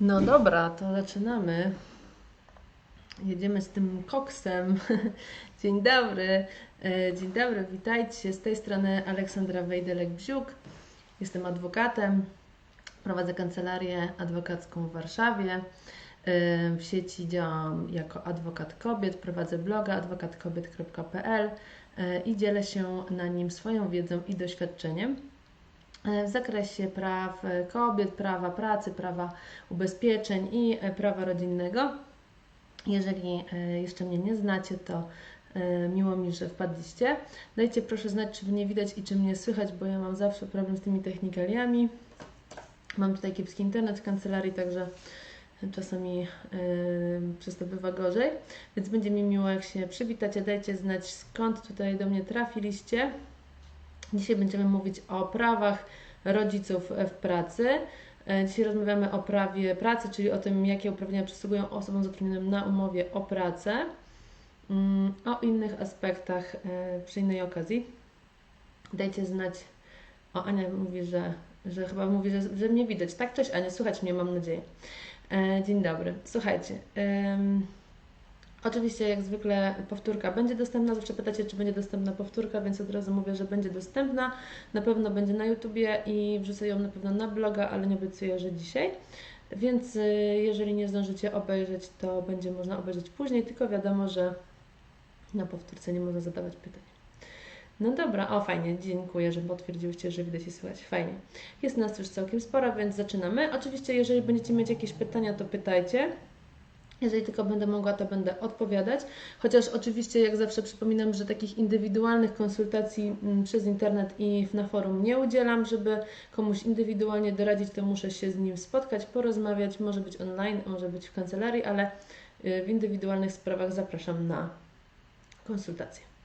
No dobra, to zaczynamy. Jedziemy z tym koksem. Dzień dobry. E, Dzień dobry, witajcie. Z tej strony Aleksandra Wejdelek-Bziuk. Jestem adwokatem. Prowadzę kancelarię adwokacką w Warszawie. E, W sieci działam jako adwokat kobiet. Prowadzę bloga adwokatkobiet.pl e, i dzielę się na nim swoją wiedzą i doświadczeniem w zakresie praw kobiet, prawa pracy, prawa ubezpieczeń i prawa rodzinnego. Jeżeli e, jeszcze mnie nie znacie, to e, miło mi, że wpadliście. Dajcie proszę znać, czy mnie widać i czy mnie słychać, bo ja mam zawsze problem z tymi technikaliami. Mam tutaj kiepski internet w kancelarii, także czasami yy, przez to bywa gorzej, więc będzie mi miło, jak się przywitacie. Dajcie znać, skąd tutaj do mnie trafiliście. Dzisiaj będziemy mówić o prawach rodziców w pracy. E, Dzisiaj rozmawiamy o prawie pracy, czyli o tym, jakie uprawnienia przysługują osobom zatrudnionym na umowie o pracę, Mm, o innych aspektach e, przy innej okazji. Dajcie znać. O, Ania mówi, że, że chyba mówi, że, że mnie widać. Tak, cześć Ania, słuchać mnie, mam nadzieję. E, Dzień dobry. Słuchajcie. Oczywiście, jak zwykle, powtórka będzie dostępna. Zawsze pytacie, czy będzie dostępna powtórka, więc od razu mówię, że będzie dostępna. Na pewno będzie na YouTubie i wrzucę ją na pewno na bloga, ale nie obiecuję, że dzisiaj. Więc y, jeżeli nie zdążycie obejrzeć, to będzie można obejrzeć później, tylko wiadomo, że na powtórce nie można zadawać pytań. No dobra, o fajnie, dziękuję, że potwierdziłyście, że widać i słychać. Fajnie. Jest nas już całkiem sporo, więc zaczynamy. Oczywiście, jeżeli będziecie mieć jakieś pytania, to pytajcie. Jeżeli tylko będę mogła, to będę odpowiadać. Chociaż oczywiście, jak zawsze przypominam, że takich indywidualnych konsultacji mm, przez internet i na forum nie udzielam. Żeby komuś indywidualnie doradzić, to muszę się z nim spotkać, porozmawiać. Może być online, może być w kancelarii, ale y, w indywidualnych sprawach zapraszam na konsultacje.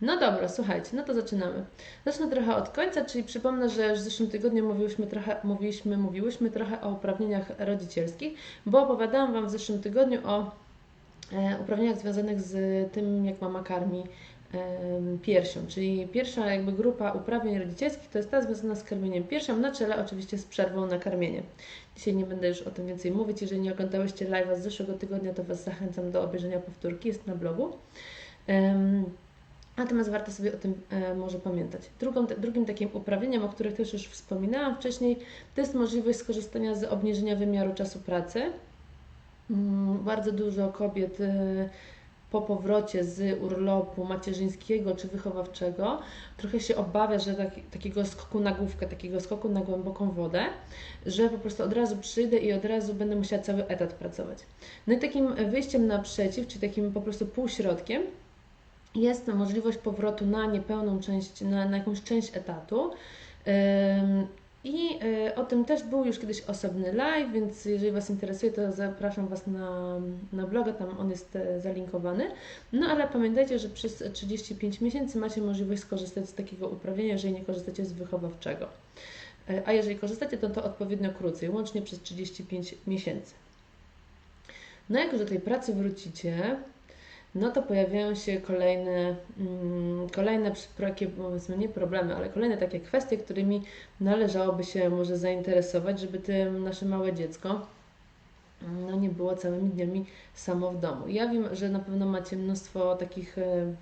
No dobra, słuchajcie, no to zaczynamy. Zacznę trochę od końca, czyli przypomnę, że już w zeszłym tygodniu mówiłyśmy trochę, mówiliśmy, mówiłyśmy trochę o uprawnieniach rodzicielskich, bo opowiadałam Wam w zeszłym tygodniu o e, uprawnieniach związanych z tym, jak mama karmi piersią, czyli pierwsza jakby grupa uprawnień rodzicielskich to jest ta związana z karmieniem piersią, na czele oczywiście z przerwą na karmienie. Dzisiaj nie będę już o tym więcej mówić, jeżeli nie oglądałyście live'a z zeszłego tygodnia, to Was zachęcam do obejrzenia powtórki, jest na blogu. Em, Natomiast warto sobie o tym e, może pamiętać. Drugą, drugim takim uprawnieniem, o których też już wspominałam wcześniej, to jest możliwość skorzystania z obniżenia wymiaru czasu pracy. Mm, Bardzo dużo kobiet e, po powrocie z urlopu macierzyńskiego czy wychowawczego trochę się obawia, że tak, takiego skoku na główkę, takiego skoku na głęboką wodę, że po prostu od razu przyjdę i od razu będę musiała cały etat pracować. No i takim wyjściem naprzeciw, czy takim po prostu półśrodkiem, jest możliwość powrotu na niepełną część, na, na jakąś część etatu. I y, o tym też był już kiedyś osobny live, więc jeżeli Was interesuje, to zapraszam Was na, na bloga, tam on jest e, zalinkowany. No ale pamiętajcie, że przez 35 miesięcy macie możliwość skorzystać z takiego uprawnienia, jeżeli nie korzystacie z wychowawczego. E, A jeżeli korzystacie, to to odpowiednio krócej, łącznie przez 35 miesięcy. No jak już do tej pracy wrócicie, no to pojawiają się kolejne, mm, kolejne takie, powiedzmy, nie problemy, ale kolejne takie kwestie, którymi należałoby się może zainteresować, żeby tym nasze małe dziecko no, nie było całymi dniami samo w domu. Ja wiem, że na pewno macie mnóstwo takich e,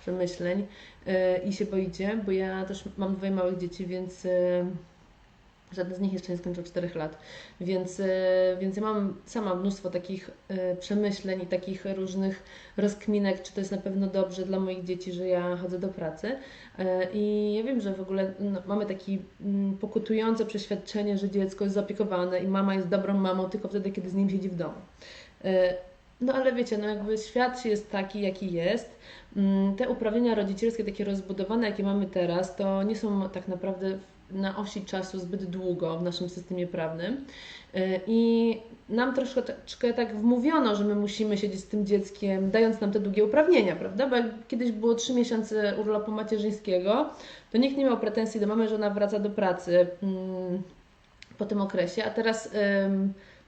przemyśleń e, i się boicie, bo ja też mam dwoje małych dzieci, więc e, Żaden z nich jeszcze nie skończył 4 lat, więc, e, więc ja mam sama mnóstwo takich e, przemyśleń i takich różnych rozkminek, czy to jest na pewno dobrze dla moich dzieci, że ja chodzę do pracy. E, I ja wiem, że w ogóle no, mamy takie pokutujące przeświadczenie, że dziecko jest zaopiekowane i mama jest dobrą mamą tylko wtedy, kiedy z nim siedzi w domu. No ale wiecie, no jakby świat jest taki, jaki jest. Mm, Te uprawnienia rodzicielskie, takie rozbudowane, jakie mamy teraz, to nie są tak naprawdę na osi czasu zbyt długo w naszym systemie prawnym. Y, I nam troszeczkę tak wmówiono, że my musimy siedzieć z tym dzieckiem, dając nam te długie uprawnienia, prawda? Bo jak kiedyś było 3 miesiące urlopu macierzyńskiego, to nikt nie miał pretensji do mamy, że ona wraca do pracy mm, po tym okresie, a teraz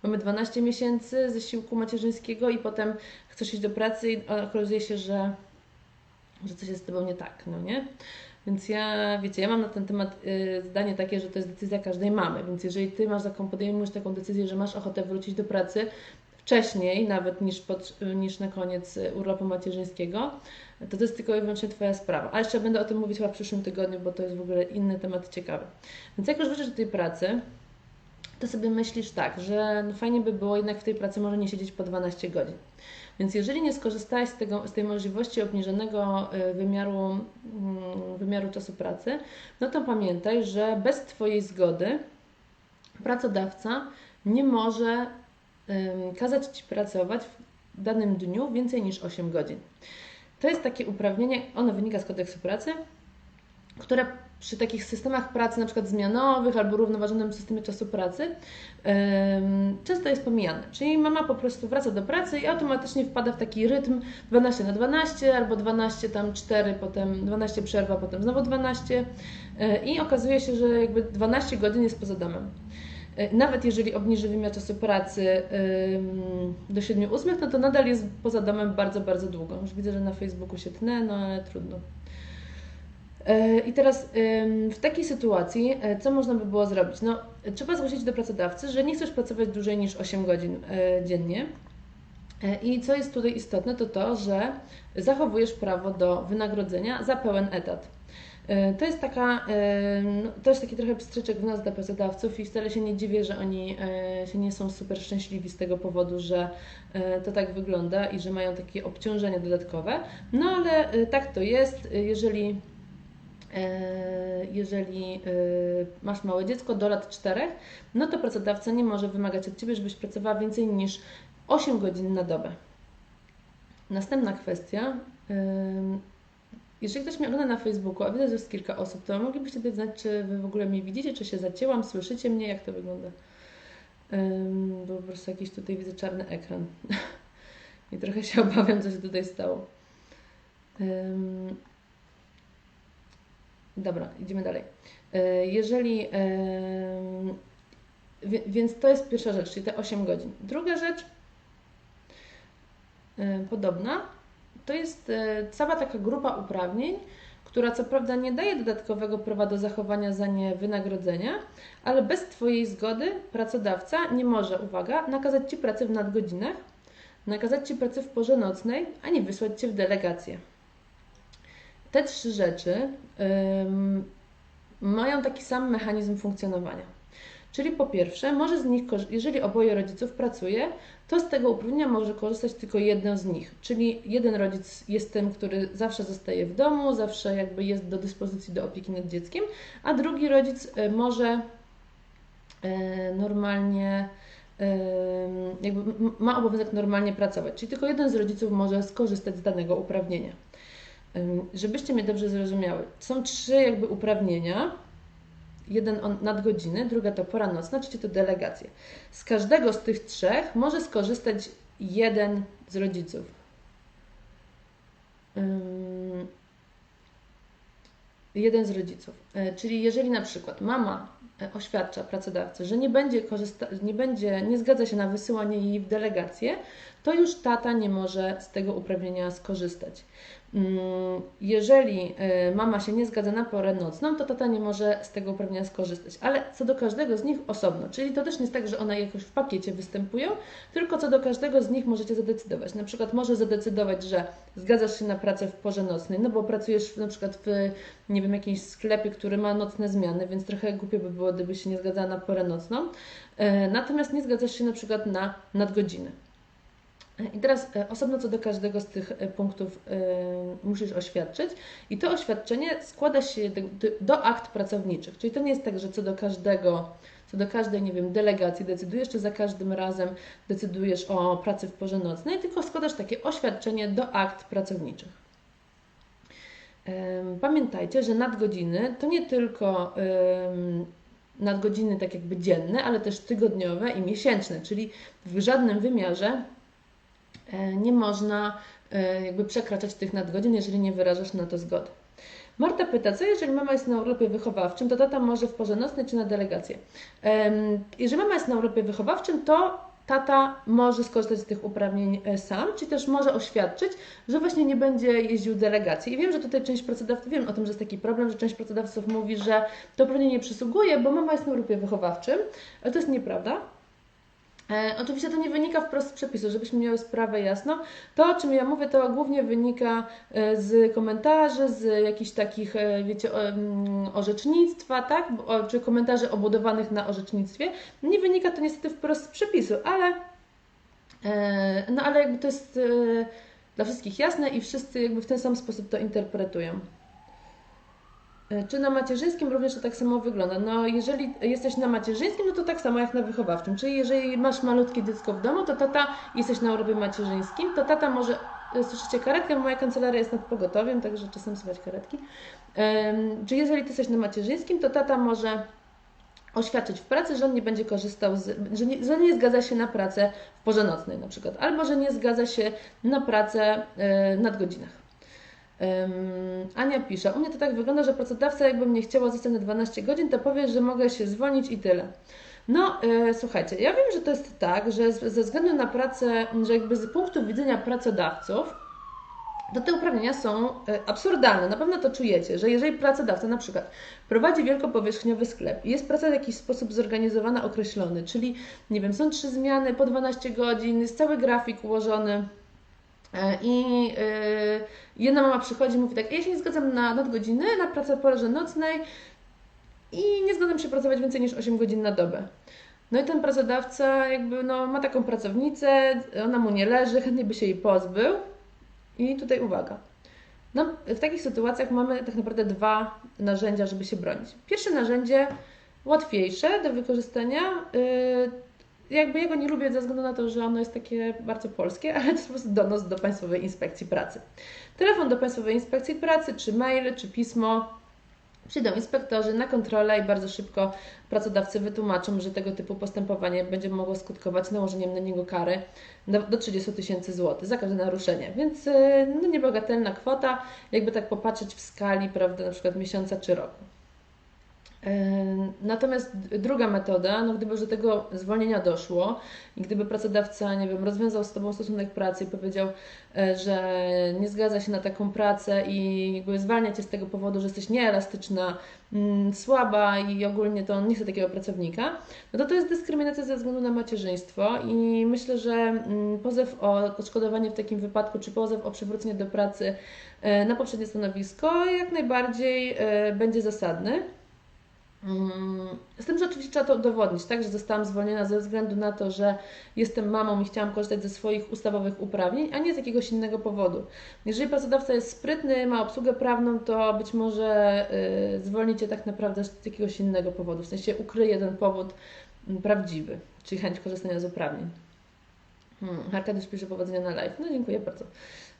mamy 12 miesięcy zesiłku macierzyńskiego i potem chcesz iść do pracy i okazuje się, że, że coś jest z tobą nie tak, no nie? Więc ja, wiecie, ja mam na ten temat y, zdanie takie, że to jest decyzja każdej mamy. Więc jeżeli ty masz taką, podejmujesz taką decyzję, że masz ochotę wrócić do pracy wcześniej, nawet niż, pod, niż na koniec urlopu macierzyńskiego, to to jest tylko i wyłącznie Twoja sprawa. A jeszcze będę o tym mówić chyba w przyszłym tygodniu, bo to jest w ogóle inny temat ciekawy. Więc jak już wrócisz do tej pracy, to sobie myślisz tak, że no fajnie by było jednak w tej pracy może nie siedzieć po 12 godzin. Więc jeżeli nie skorzystałeś z, tego, z tej możliwości obniżonego y, wymiaru, mm, wymiaru czasu pracy, no to pamiętaj, że bez Twojej zgody pracodawca nie może kazać Ci pracować w danym dniu więcej niż 8 godzin. To jest takie uprawnienie, ono wynika z kodeksu pracy, które przy takich systemach pracy, na przykład zmianowych albo równoważonym systemie czasu pracy, często jest pomijane. Czyli mama po prostu wraca do pracy i automatycznie wpada w taki rytm 12 na 12 albo 12 tam 4, potem 12 przerwa, potem znowu 12 e, i okazuje się, że jakby 12 godzin jest poza domem. E, nawet jeżeli obniży wymiar czasu pracy do 7-8, no to nadal jest poza domem bardzo, bardzo długo. Już widzę, że na Facebooku się tnę, no ale trudno. E, I teraz w takiej sytuacji, e, co można by było zrobić? No, trzeba zgłosić do pracodawcy, że nie chcesz pracować dłużej niż 8 godzin dziennie. I co jest tutaj istotne, to to, że zachowujesz prawo do wynagrodzenia za pełen etat. E, to jest taka, e, no, to jest taki trochę pstryczek w nas dla pracodawców i wcale się nie dziwię, że oni e, się nie są super szczęśliwi z tego powodu, że to tak wygląda i że mają takie obciążenia dodatkowe. No ale tak to jest, jeżeli jeżeli masz małe dziecko do lat 4, no to pracodawca nie może wymagać od Ciebie, żebyś pracowała więcej niż 8 godzin na dobę. Następna kwestia jeżeli ktoś mnie ogląda na Facebooku, a widzę, że jest kilka osób, to moglibyście dać znać, czy Wy w ogóle mnie widzicie, czy się zacięłam, słyszycie mnie, jak to wygląda. Bo po prostu jakiś tutaj widzę czarny ekran. I trochę się obawiam, co się tutaj stało. Dobra, idziemy dalej. E, jeżeli. Um, więc to jest pierwsza rzecz, czyli te 8 godzin. Druga rzecz, podobna, to jest e, cała taka grupa uprawnień, która co prawda nie daje dodatkowego prawa do zachowania za nie wynagrodzenia, ale bez Twojej zgody pracodawca nie może, uwaga, nakazać Ci pracy w nadgodzinach, nakazać Ci pracy w porze nocnej, ani wysłać Cię w delegację. Te trzy rzeczy mają taki sam mechanizm funkcjonowania. Czyli po pierwsze, może z nich, jeżeli oboje rodziców pracuje, to z tego uprawnienia może korzystać tylko jedno z nich. Czyli jeden rodzic jest tym, który zawsze zostaje w domu, zawsze jakby jest do dyspozycji do opieki nad dzieckiem, a drugi rodzic e, może e, normalnie jakby ma obowiązek normalnie pracować. Czyli tylko jeden z rodziców może skorzystać z danego uprawnienia. Żebyście mnie dobrze zrozumiały, są trzy jakby uprawnienia, jeden nadgodziny, druga to pora nocna, trzecie to delegacje. Z każdego z tych trzech może skorzystać jeden z rodziców. jeden z rodziców. E, czyli jeżeli na przykład mama e, oświadcza pracodawcy, że nie będzie, korzysta- nie będzie, nie zgadza się na wysyłanie jej w delegację, to już tata nie może z tego uprawnienia skorzystać. Mm, jeżeli y, mama się nie zgadza na porę nocną, to tata nie może z tego uprawnienia skorzystać. Ale co do każdego z nich osobno, czyli to też nie jest tak, że one jakoś w pakiecie występują, tylko co do każdego z nich możecie zadecydować. Na przykład może zadecydować, że zgadzasz się na pracę w porze nocnej, no bo pracujesz na przykład w, nie wiem, jakimś sklepie, który ma nocne zmiany, więc trochę głupio by było, gdyby się nie zgadzała na porę nocną. Y, natomiast nie zgadzasz się na przykład na nadgodziny. I teraz e, osobno co do każdego z tych e, punktów e, musisz oświadczyć. I to oświadczenie składa się do, akt pracowniczych, czyli to nie jest tak, że co do każdego, co do każdej, nie wiem, delegacji decydujesz, czy za każdym razem decydujesz o pracy w porze nocnej, tylko składasz takie oświadczenie do akt pracowniczych. Pamiętajcie, że nadgodziny to nie tylko nadgodziny tak jakby dzienne, ale też tygodniowe i miesięczne, czyli w żadnym wymiarze nie można e, jakby przekraczać tych nadgodzin, jeżeli nie wyrażasz na to zgody. Marta pyta, co jeżeli mama jest na urlopie wychowawczym, to tata może w porze nocnej czy na delegację? Jeżeli mama jest na urlopie wychowawczym, to tata może skorzystać z tych uprawnień e, sam, czy też może oświadczyć, że właśnie nie będzie jeździł delegacji. I wiem, że tutaj część pracodawców, wiem o tym, że jest taki problem, że część pracodawców mówi, że to uprawnienie nie przysługuje, bo mama jest na grupie wychowawczym, ale to jest nieprawda. E, oczywiście to nie wynika wprost z przepisu, żebyśmy miały sprawę jasno. To, o czym ja mówię, to głównie wynika e, z komentarzy, z jakichś takich, e, wiecie, mm, orzecznictwa, tak? Czy komentarzy obudowanych na orzecznictwie. Nie wynika to niestety wprost z przepisu, ale, no, ale jakby to jest dla wszystkich jasne i wszyscy jakby w ten sam sposób to interpretują. E, Czy na macierzyńskim również to tak samo wygląda? No, jeżeli jesteś na macierzyńskim, no to tak samo jak na wychowawczym. Czyli jeżeli masz malutkie dziecko w domu, to tata, jesteś na urlopie macierzyńskim, to tata może, e, słyszycie karetkę, moja kancelaria jest nad pogotowiem, także czasem słychać karetki. Um, czy jeżeli ty jesteś na macierzyńskim, to tata może oświadczyć w pracy, że on nie będzie korzystał z, że nie, że nie zgadza się na pracę w porze nocnej na przykład, albo że nie zgadza się na pracę y, nadgodzinach. Um, Ania pisze, u mnie to tak wygląda, że pracodawca jakby mnie chciała zostać na 12 godzin, to powie, że mogę się zwolnić i tyle. No, e, słuchajcie, ja wiem, że to jest tak, że z, ze względu na pracę, że jakby z punktu widzenia pracodawców, to te uprawnienia są e, absurdalne. Na pewno to czujecie, że jeżeli pracodawca na przykład prowadzi wielkopowierzchniowy sklep i jest praca w jakiś sposób zorganizowana, określony, czyli nie wiem, są trzy zmiany po 12 godzin, jest cały grafik ułożony, I yy, jedna mama przychodzi i mówi tak, ja się nie zgadzam na nadgodziny, na pracę w porze nocnej i nie zgadzam się pracować więcej niż 8 godzin na dobę. No i ten pracodawca jakby no, ma taką pracownicę, ona mu nie leży, chętnie by się jej pozbył. I tutaj uwaga. No, w takich sytuacjach mamy tak naprawdę dwa narzędzia, żeby się bronić. Pierwsze narzędzie, łatwiejsze do wykorzystania, yy, jakby jego nie lubię ze względu na to, że ono jest takie bardzo polskie, ale to jest po prostu donos do Państwowej Inspekcji Pracy. Telefon do Państwowej Inspekcji Pracy, czy mail, czy pismo. Przyjdą inspektorzy na kontrolę i bardzo szybko pracodawcy wytłumaczą, że tego typu postępowanie będzie mogło skutkować nałożeniem na niego kary do 30 tysięcy złotych za każde naruszenie. Więc no, niebagatelna kwota, jakby tak popatrzeć w skali, prawda, na przykład miesiąca czy roku. Natomiast druga metoda, no gdyby już do tego zwolnienia doszło i gdyby pracodawca, nie wiem, rozwiązał z Tobą stosunek pracy i powiedział, e, że nie zgadza się na taką pracę i jakby zwalnia Cię z tego powodu, że jesteś nieelastyczna, mm, słaba i ogólnie to on nie chce takiego pracownika, no to to jest dyskryminacja ze względu na macierzyństwo i myślę, że mm, pozew o odszkodowanie w takim wypadku, czy pozew o przywrócenie do pracy e, na poprzednie stanowisko jak najbardziej e, będzie zasadny. Mm, z tym, że oczywiście trzeba to udowodnić, tak, że zostałam zwolniona ze względu na to, że jestem mamą i chciałam korzystać ze swoich ustawowych uprawnień, a nie z jakiegoś innego powodu. Jeżeli pracodawca jest sprytny, ma obsługę prawną, to być może yy, zwolni Cię tak naprawdę z jakiegoś innego powodu, w sensie ukryje ten powód mm, prawdziwy, czyli chęć korzystania z uprawnień. Hmm, Arkadiusz pisze powodzenia na live. No dziękuję bardzo.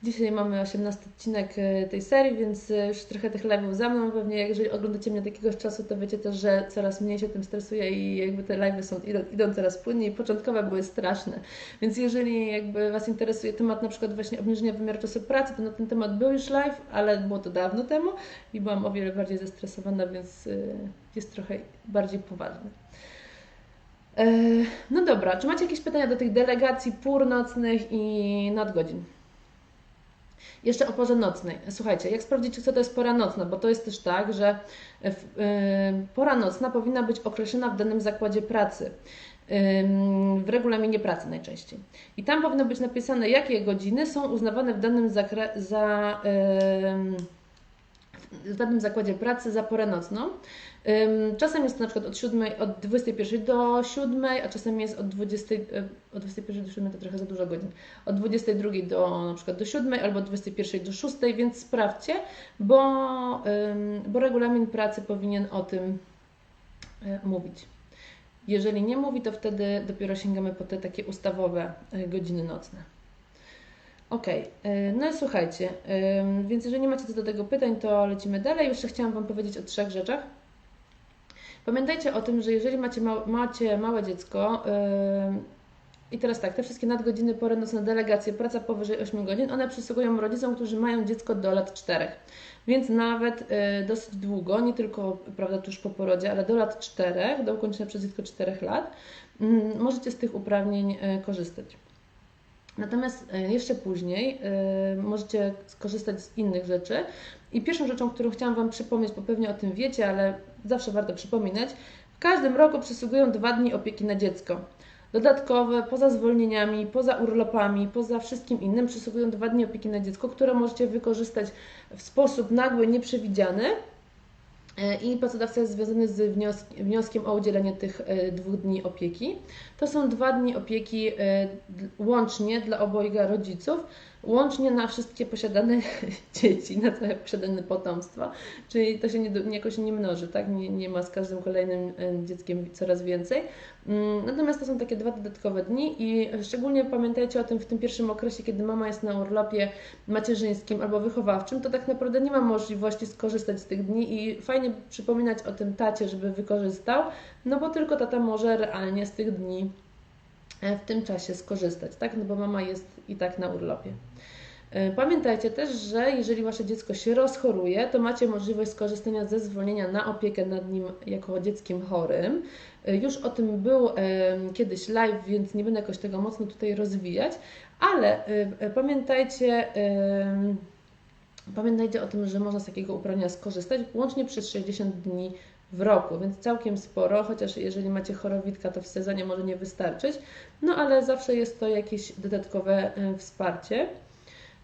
Dzisiaj mamy 18 odcinek e, tej serii, więc e, już trochę tych live'ów za mną. Pewnie jeżeli oglądacie mnie od jakiegoś czasu, to wiecie też, że coraz mniej się tym stresuję i jakby te live'y są, idą, idą coraz płynniej. Początkowe były straszne. Więc jeżeli jakby Was interesuje temat na przykład właśnie obniżenia wymiaru czasu pracy, to na ten temat był już live, ale było to dawno temu i byłam o wiele bardziej zestresowana, więc e, jest trochę bardziej poważny. No dobra, czy macie jakieś pytania do tych delegacji północnych i nadgodzin? Jeszcze o porze nocnej. Słuchajcie, jak sprawdzić, co to jest pora nocna? Bo to jest też tak, że y, pora nocna powinna być określona w danym zakładzie pracy w regulaminie pracy najczęściej. I tam powinno być napisane, jakie godziny są uznawane w danym, zakre- za, w danym zakładzie pracy za porę nocną. Czasem jest to na przykład od, 7, od 21 do 7, a czasem jest od 20, od 21 do 7 to trochę za dużo godzin. Od 22 do na przykład do 7 albo od 21 do 6, więc sprawdźcie, bo, bo regulamin pracy powinien o tym e, mówić. Jeżeli nie mówi, to wtedy dopiero sięgamy po te takie ustawowe e, godziny nocne. Ok, e, no i słuchajcie, więc jeżeli nie macie co do tego pytań, to lecimy dalej. Jeszcze chciałam Wam powiedzieć o trzech rzeczach. Pamiętajcie o tym, że jeżeli macie, ma macie małe dziecko, I teraz tak, te wszystkie nadgodziny, pory nocne, delegacje, praca powyżej 8 godzin, one przysługują rodzicom, którzy mają dziecko do lat 4. Więc nawet y, dosyć długo, nie tylko prawda, tuż po porodzie, ale do lat 4, do ukończenia przez dziecko 4 lat, y, możecie z tych uprawnień y, korzystać. Natomiast y, jeszcze później y, możecie skorzystać z innych rzeczy. I pierwszą rzeczą, którą chciałam Wam przypomnieć, bo pewnie o tym wiecie, ale zawsze warto przypominać, w każdym roku przysługują dwa dni opieki na dziecko. Dodatkowe, poza zwolnieniami, poza urlopami, poza wszystkim innym, przysługują dwa dni opieki na dziecko, które możecie wykorzystać w sposób nagły, nieprzewidziany. E, I pracodawca jest związany z wnioskiem o udzielenie tych e, dwóch dni opieki. To są dwa dni opieki e, łącznie dla obojga rodziców łącznie na wszystkie posiadane dzieci, na całe posiadane potomstwo, czyli to się nie, jakoś nie mnoży, tak? Nie, nie ma z każdym kolejnym e, dzieckiem coraz więcej. Mm, natomiast to są takie dwa dodatkowe dni i szczególnie pamiętajcie o tym w tym pierwszym okresie, kiedy mama jest na urlopie macierzyńskim albo wychowawczym, to tak naprawdę nie ma możliwości skorzystać z tych dni i fajnie przypominać o tym tacie, żeby wykorzystał, no bo tylko tata może realnie z tych dni w tym czasie skorzystać, tak? No bo mama jest i tak na urlopie. E, pamiętajcie też, że jeżeli Wasze dziecko się rozchoruje, to macie możliwość skorzystania ze zwolnienia na opiekę nad nim jako dzieckiem chorym. E, już o tym był kiedyś live, więc nie będę jakoś tego mocno tutaj rozwijać, ale e, pamiętajcie, pamiętajcie o tym, że można z takiego uprawnienia skorzystać łącznie przez 60 dni w roku, więc całkiem sporo, chociaż jeżeli macie chorowitka, to w sezonie może nie wystarczyć, no ale zawsze jest to jakieś dodatkowe wsparcie.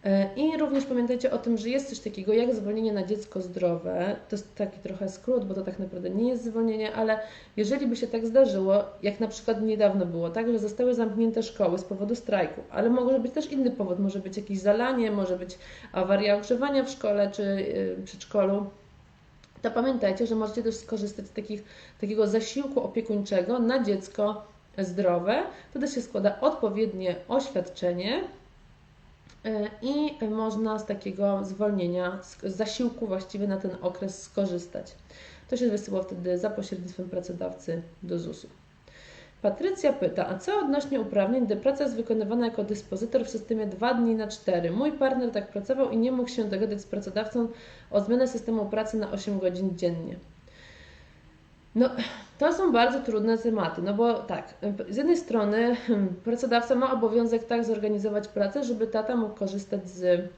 E, I również pamiętajcie o tym, że jest coś takiego jak zwolnienie na dziecko zdrowe. To jest taki trochę skrót, bo to tak naprawdę nie jest zwolnienie, ale jeżeli by się tak zdarzyło, jak na przykład niedawno było, tak, że zostały zamknięte szkoły z powodu strajku, ale może być też inny powód, może być jakieś zalanie, może być awaria ogrzewania w szkole czy yy, przedszkolu, to pamiętajcie, że możecie też skorzystać z takich, takiego zasiłku opiekuńczego na dziecko zdrowe. Wtedy się składa odpowiednie oświadczenie, E, i można z takiego zwolnienia, z zasiłku właściwie na ten okres skorzystać. To się wysyła wtedy za pośrednictwem pracodawcy do ZUS-u. Patrycja pyta, a co odnośnie uprawnień, gdy praca jest wykonywana jako dyspozytor w systemie 2 dni na 4? Mój partner tak pracował i nie mógł się dogadać z pracodawcą o zmianę systemu pracy na 8 godzin dziennie. No, to są bardzo trudne tematy, no bo tak, z jednej strony hmm, pracodawca ma obowiązek tak zorganizować pracę, żeby tata mógł korzystać z,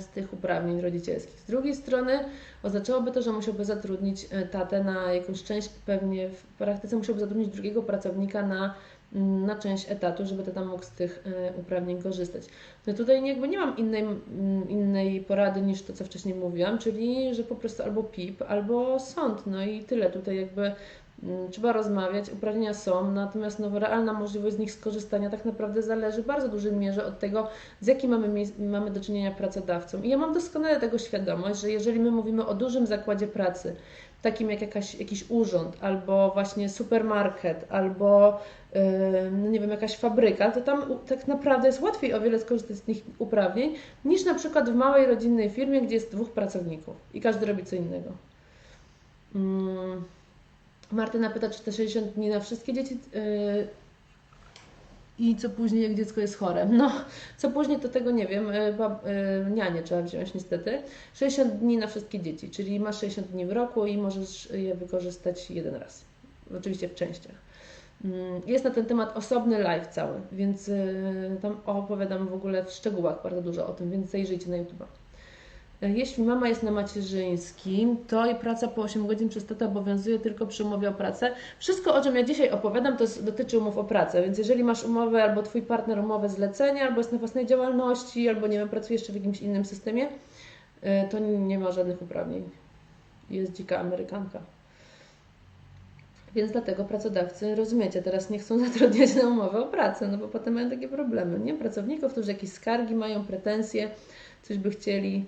z tych uprawnień rodzicielskich. Z drugiej strony oznaczałoby to, że musiałby zatrudnić e, tatę na jakąś część, pewnie w praktyce musiałby zatrudnić drugiego pracownika na na część etatu, żeby tata mógł z tych e, uprawnień korzystać. No tutaj jakby nie mam innej, innej porady niż to, co wcześniej mówiłam, czyli, że po prostu albo PIP, albo sąd, no i tyle. Tutaj jakby trzeba rozmawiać, uprawnienia są, natomiast no, realna możliwość z nich skorzystania tak naprawdę zależy w bardzo dużej mierze od tego, z jakim mamy, mamy do czynienia pracodawcą. I ja mam doskonale tego świadomość, że jeżeli my mówimy o dużym zakładzie pracy, takim jak jakaś, jakiś urząd, albo właśnie supermarket, albo no nie wiem, jakaś fabryka, to tam tak naprawdę jest łatwiej o wiele skorzystać z tych uprawnień niż na przykład w małej rodzinnej firmie, gdzie jest dwóch pracowników i każdy robi co innego. Hmm. Martyna pyta, czy te 60 dni na wszystkie dzieci yy, i co później, jak dziecko jest chore. No, co później, to tego nie wiem. Bab, yy, nianie trzeba wziąć niestety. 60 dni na wszystkie dzieci, czyli masz 60 dni w roku i możesz je wykorzystać jeden raz. Oczywiście w częściach. Mm, jest na ten temat osobny live cały, więc y, tam opowiadam w ogóle w szczegółach bardzo dużo o tym, więc zajrzyjcie na YouTube. E, jeśli mama jest na macierzyńskim, to i praca po 8 godzin przez tata obowiązuje tylko przy umowie o pracę. Wszystko, o czym ja dzisiaj opowiadam, to dotyczy umów o pracę, więc jeżeli masz umowę albo Twój partner umowę zlecenia, albo jest na własnej działalności, albo nie wiem, pracuje jeszcze w jakimś innym systemie, e, to nie ma żadnych uprawnień. Jest dzika Amerykanka. Więc dlatego pracodawcy, rozumiecie, teraz nie chcą zatrudniać na umowę o pracę, no bo potem mają takie problemy, nie? Pracowników, którzy jakieś skargi mają, pretensje, coś by chcieli.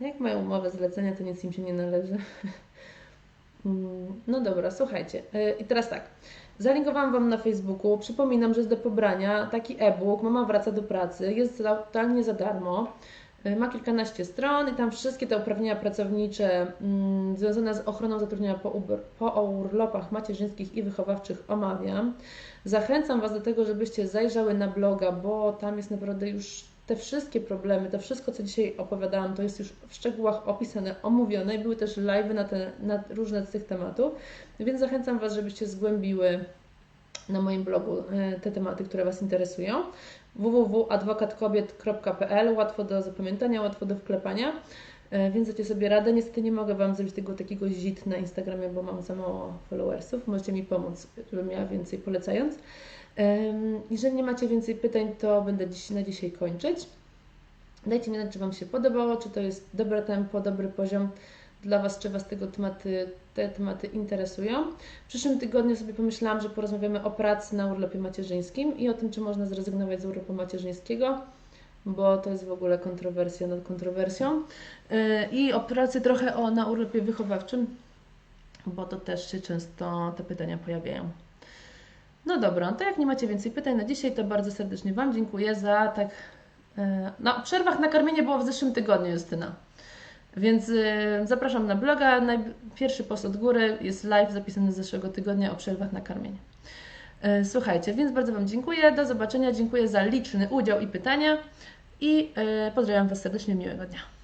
Jak mają umowę zlecenia, to nic im się nie należy. Mm, no dobra, słuchajcie. E, I teraz tak. Zalinkowałam Wam na Facebooku. Przypominam, że jest do pobrania taki e-book Mama wraca do pracy. Jest totalnie za darmo. E, Ma kilkanaście stron i tam wszystkie te uprawnienia pracownicze mm, związane z ochroną zatrudnienia po, ub- po urlopach macierzyńskich i wychowawczych omawiam. Zachęcam Was do tego, żebyście zajrzały na bloga, bo tam jest naprawdę już te wszystkie problemy, to wszystko, co dzisiaj opowiadałam, to jest już w szczegółach opisane, omówione i były też live na, te, na różne z tych tematów, więc zachęcam Was, żebyście zgłębiły na moim blogu e, te tematy, które Was interesują. www.adwokatkobiet.pl Łatwo do zapamiętania, łatwo do wklepania, więc dacie sobie radę. Niestety nie mogę Wam zrobić tego takiego zit na Instagramie, bo mam za mało followersów. Możecie mi pomóc, żebym miała więcej polecając. Jeżeli nie macie więcej pytań, to będę dziś, na dzisiaj kończyć. Dajcie mi znać, czy Wam się podobało, czy to jest dobre tempo, dobry poziom dla Was, czy Was tego tematy, te tematy interesują. W przyszłym tygodniu sobie pomyślałam, że porozmawiamy o pracy na urlopie macierzyńskim i o tym, czy można zrezygnować z urlopu macierzyńskiego, bo to jest w ogóle kontrowersja nad kontrowersją. Yy, I o pracy trochę o, na urlopie wychowawczym, bo to też się często te pytania pojawiają. No dobra, to jak nie macie więcej pytań na dzisiaj, to bardzo serdecznie Wam dziękuję za tak. e, No, przerwach na karmienie było w zeszłym tygodniu, Justyna. Więc e, zapraszam na bloga. Pierwszy post od góry jest live zapisany z zeszłego tygodnia o przerwach na karmienie. E, Słuchajcie, więc bardzo Wam dziękuję. Do zobaczenia. Dziękuję za liczny udział i pytania. I e, pozdrawiam Was serdecznie. Miłego dnia.